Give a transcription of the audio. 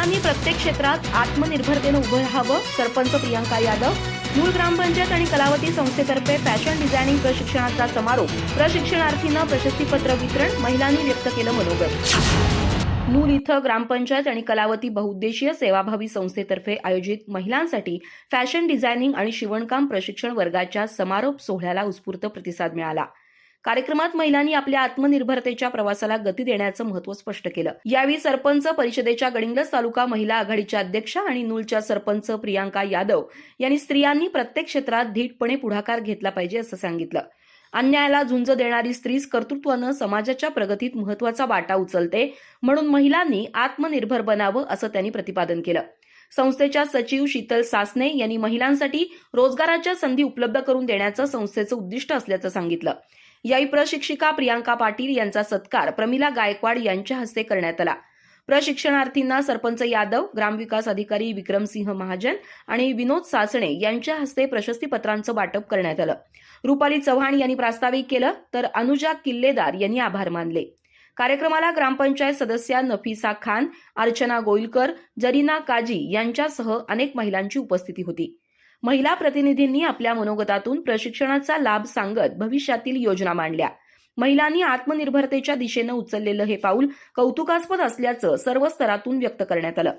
प्रत्येक क्षेत्रात आत्मनिर्भरतेनं उभं राहावं. सरपंच प्रियांका यादव मूळ ग्रामपंचायत आणि कलावती संस्थेतर्फे फॅशन डिझायनिंग प्रशिक्षणाचा समारोप प्रशिक्षणार्थींना प्रशस्तीपत्र वितरण महिलांनी व्यक्त केलं मनोगत. नूल इथं ग्रामपंचायत आणि कलावती बहुउद्देशीय सेवाभावी संस्थेतर्फे आयोजित महिलांसाठी फॅशन डिझायनिंग आणि शिवणकाम प्रशिक्षण वर्गाच्या समारोप सोहळ्याला उत्स्फूर्त प्रतिसाद मिळाला. कार्यक्रमात महिलांनी आपल्या आत्मनिर्भरतेच्या प्रवासाला गती देण्याचं महत्त्व स्पष्ट केलं. यावेळी सरपंच परिषदेच्या गडिंग्लज तालुका महिला आघाडीच्या अध्यक्षा आणि नूलच्या सरपंच प्रियांका यादव यांनी स्त्रियांनी प्रत्येक क्षेत्रात धीटपणे पुढाकार घेतला पाहिजे असं सांगितलं. अन्यायाला झुंज देणारी स्त्रीच कर्तृत्वानं समाजाच्या प्रगतीत महत्त्वाचा वाटा उचलते म्हणून महिलांनी आत्मनिर्भर बनावं असं त्यांनी प्रतिपादन केलं. संस्थेच्या सचिव शीतल सासने यांनी महिलांसाठी रोजगाराच्या संधी उपलब्ध करून देण्याचं संस्थेचं उद्दिष्ट असल्याचं सांगितलं. यावेळी प्रशिक्षिका प्रियांका पाटील यांचा सत्कार प्रमिला गायकवाड यांच्या हस्ते करण्यात आला. प्रशिक्षणार्थींना सरपंच यादव ग्रामविकास अधिकारी विक्रमसिंह महाजन आणि विनोद सासणे यांच्या हस्ते प्रशस्तीपत्रांचं वाटप करण्यात आलं. रुपाली चव्हाण यांनी प्रास्ताविक केलं तर अनुजा किल्लेदार यांनी आभार मानले. कार्यक्रमाला ग्रामपंचायत सदस्या नफिसा खान अर्चना गोईलकर जरीना काजी यांच्यासह अनेक महिलांची उपस्थिती होती. महिला प्रतिनिधींनी आपल्या मनोगतातून प्रशिक्षणाचा लाभ सांगत भविष्यातील योजना मांडल्या. महिलांनी आत्मनिर्भरतेच्या दिशेनं उचललेलं हे पाऊल कौतुकास्पद असल्याचं सर्व स्तरातून व्यक्त करण्यात आलं.